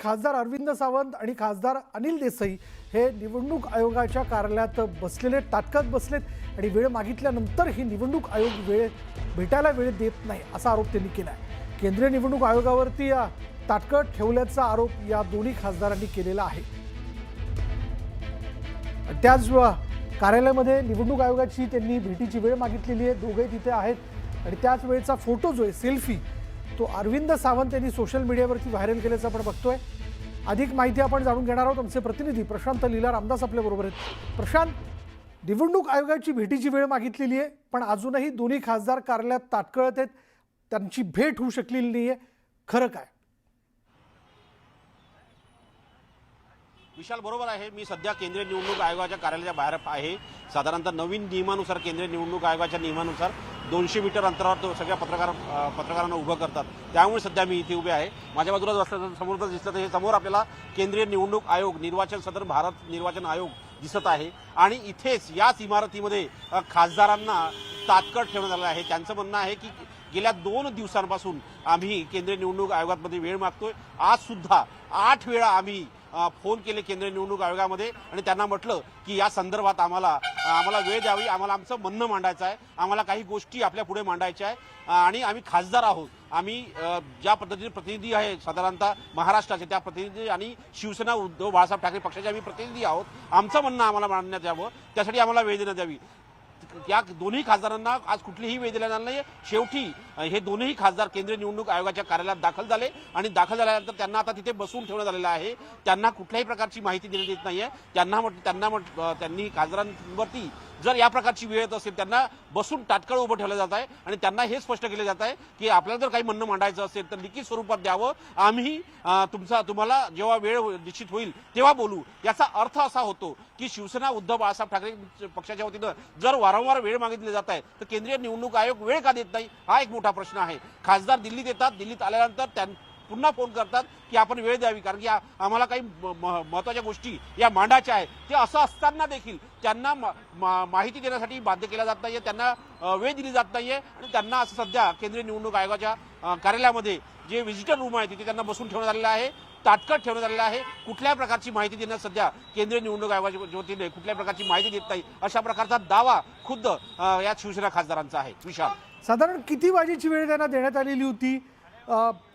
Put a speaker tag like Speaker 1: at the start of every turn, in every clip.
Speaker 1: खासदार अरविंद सावंत आणि खासदार अनिल देसाई हे निवडणूक आयोगाच्या कार्यालयात बसलेले ताटकत बसलेत आणि वेळ मागितल्यानंतर ही निवडणूक आयोग वेळ भेटायला वेळ देत नाही असा आरोप त्यांनी केला आहे केंद्रीय निवडणूक आयोगावरती या ताटकत ठेवल्याचा आरोप या दोन्ही खासदारांनी केलेला आहे. त्याच कार्यालयामध्ये निवडणूक आयोगाची त्यांनी भेटीची वेळ मागितलेली आहे दोघे तिथे आहेत. आणि त्याच वेळेचा फोटो जो आहे सेल्फी तो अरविंद सावंत यांनी सोशल मीडियावरती व्हायरल केल्याचं आपण बघतोय. अधिक माहिती आपण जाणून घेणार आहोत. आमचे प्रतिनिधी प्रशांत लीला रामदास आपल्याबरोबर आहेत. प्रशांत निवडणूक आयोगाची भेटीची वेळ मागितलेली आहे पण अजूनही दोन्ही खासदार कार्यालयात ताटकळत आहेत. त्यांची भेट होऊ शकलेली नाही आहे खरं काय?
Speaker 2: विशाल बरोबर आहे. मी सध्या केंद्रीय निवडणूक आयोगाच्या कार्यालयाच्या बाहेर आहे. साधारणतः नवीन नियमानुसार केंद्रीय निवडणूक आयोगाच्या नियमानुसार दोनशे मीटर अंतरावर तो सगळ्या पत्रकार पत्रकारांना उभं करतात. त्यामुळे सध्या मी इथे उभे आहे. माझ्या बाजूला जर असलं समोर जर दिसलं तर हे समोर आपल्याला केंद्रीय निवडणूक आयोग निर्वाचन सदन भारत निर्वाचन आयोग दिसत आहे. आणि इथेच याच इमारतीमध्ये खासदारांना तात्कट ठेवण्यात आलं आहे. त्यांचं म्हणणं आहे की गेल्या दोन दिवसांपासून आम्ही केंद्रीय निवडणूक आयोगामध्ये वेळ मागतोय. आज सुद्धा आठ वेळा आम्ही फोन केले केंद्रीय निवडणूक आयोगामध्ये आणि त्यांना म्हटलं की या संदर्भात आम्हाला आम्हाला वेळ द्यावी आम्हाला आमचं म्हणणं मांडायचं आहे आम्हाला काही गोष्टी आपल्या पुढे मांडायच्या आहे आणि आम्ही खासदार आहोत. आम्ही ज्या पद्धतीने प्रतिनिधी आहे साधारणतः महाराष्ट्राचे त्या प्रतिनिधी आणि शिवसेना उद्धव बाळासाहेब ठाकरे पक्षाचे आम्ही प्रतिनिधी आहोत. आमचं म्हणणं आम्हाला मांडण्यात यावं. त्यासाठी आम्हाला वेळ देण्यात यावी. या दोन्ही खासदारांना आज कुठलीही वेळ दिला जाणार नाही शेवटी हे दोन्ही खासदार केंद्रीय निवडणूक आयोगाच्या कार्यालयात दाखल झाले आणि दाखल झाल्यानंतर त्यांना आता तिथे बसून ठेवण्यात आलेलं आहे. त्यांना कुठल्याही प्रकारची माहिती देण्यात येत नाहीये. त्यांना म्हट त्यांना म्हट त्यांनी खासदारांवरती जर या प्रकारची वेळ येत असेल त्यांना बसून तात्काळ उभं ठेवलं जात आहे आणि त्यांना हे स्पष्ट केले जात आहे की आपल्याला जर काही म्हणणं मांडायचं असेल तर लिखित स्वरूपात द्यावं. आम्ही तुमचा तुम्हाला जेव्हा वेळ हो-, निश्चित होईल तेव्हा बोलू. याचा अर्थ असा होतो की शिवसेना उद्धव बाळासाहेब ठाकरे पक्षाच्या वतीनं जर वारंवार वेळ मागितली जात आहे तर केंद्रीय निवडणूक आयोग वेळ का देत नाही? हा एक मोठा प्रश्न आहे. खासदार दिल्लीत येतात. दिल्लीत आल्यानंतर त्यां पुन्हा फोन करतात की आपण वेळ द्यावी. कारण की आम्हाला काही म- म- महत्त्वाच्या गोष्टी या मांडायच्या आहेत. ते असं असताना देखील त्यांना मा- माहिती देण्यासाठी बाध्य केला जात नाहीये. त्यांना वेळ दिली जात नाहीये. आणि त्यांना असं सध्या केंद्रीय निवडणूक आयोगाच्या कार्यालयामध्ये जे व्हिजिटर रूम आहे तिथे त्यांना बसून ठेवण्यात आलेलं आहे. तात्काळ ठेवण्यात आलेलं आहे. कुठल्याही प्रकारची माहिती देण्यास सध्या केंद्रीय निवडणूक आयोगाच्या वतीने कुठल्याही प्रकारची माहिती देत नाही. अशा प्रकारचा दावा खुद्द या शिवसेना खासदारांचा आहे. विशाल.
Speaker 1: साधारण किती वाजेची वेळ त्यांना देण्यात आलेली होती?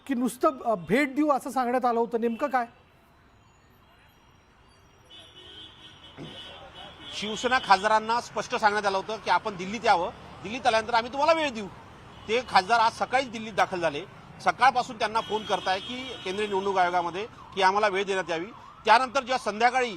Speaker 1: की नुसतं भेट देऊ असं सांगण्यात आलं होतं? नेमकं काय?
Speaker 2: शिवसेना खासदारांना स्पष्ट सांगण्यात आलं होतं की आपण दिल्लीत यावं. दिल्लीत आल्यानंतर आम्ही तुम्हाला वेळ देऊ. ते खासदार आज सकाळीच दिल्लीत दाखल झाले. सकाळपासून त्यांना फोन करताय की केंद्रीय निवडणूक आयोगामध्ये की आम्हाला वेळ देण्यात यावी. त्यानंतर जेव्हा संध्याकाळी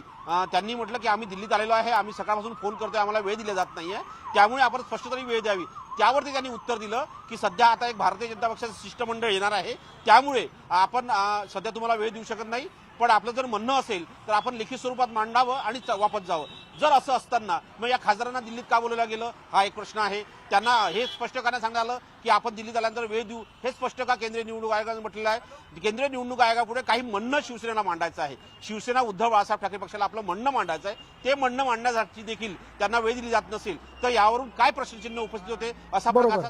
Speaker 2: त्यांनी म्हटलं की आम्ही दिल्लीत आलेलो आहे आम्ही सकाळपासून फोन करतोय आम्हाला वेळ दिला जात नाही आहे त्यामुळे आपण स्पष्ट तरी वेळ द्यावी. त्यावरती त्यांनी उत्तर दिलं की सध्या आता एक भारतीय जनता पक्षाचं शिष्टमंडळ येणार आहे. त्यामुळे आपण सध्या तुम्हाला वेळ देऊ शकत नाही. पण आपलं जर म्हणणं असेल तर आपण लिखित स्वरूपात मांडावं आणि वापस जावं. जर असं असताना मग या खासदारांना दिल्लीत का बोलवलं गेलं? हा एक प्रश्न आहे. त्यांना हे स्पष्ट करण्यात सांगण्यात आलं की आपण दिल्लीत आल्यानंतर वेळ देऊ. हे स्पष्ट का केंद्रीय निवडणूक आयोगाने म्हटलेलं आहे? केंद्रीय निवडणूक आयोगापुढे काही म्हणणं शिवसेनेला मांडायचं आहे. शिवसेना उद्धव बाळासाहेब ठाकरे पक्षाला आपलं म्हणणं मांडायचं आहे. ते म्हणणं मांडण्यासाठी देखील त्यांना वेळ दिली जात नसेल तर यावरून काय प्रश्नचिन्ह उपस्थित होते असा. प्रकारचा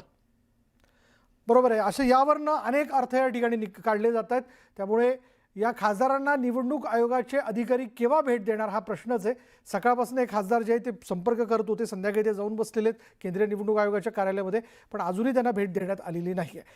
Speaker 1: बरोबर आहे. असे यावरनं अनेक अर्थ या ठिकाणी काढले जात आहेत. त्यामुळे या खासदारांना निवडणूक आयोगाचे अधिकारी केव्हा भेट देणार हा प्रश्नच आहे. सकाळपासून एक खासदार जे आहे ते संपर्क करत होते संध्याकाळी ते जाऊन बसलेले आहेत केंद्रीय निवडणूक आयोगाच्या कार्यालयामध्ये पण अजूनही त्यांना भेट देण्यात आलेली नाही आहे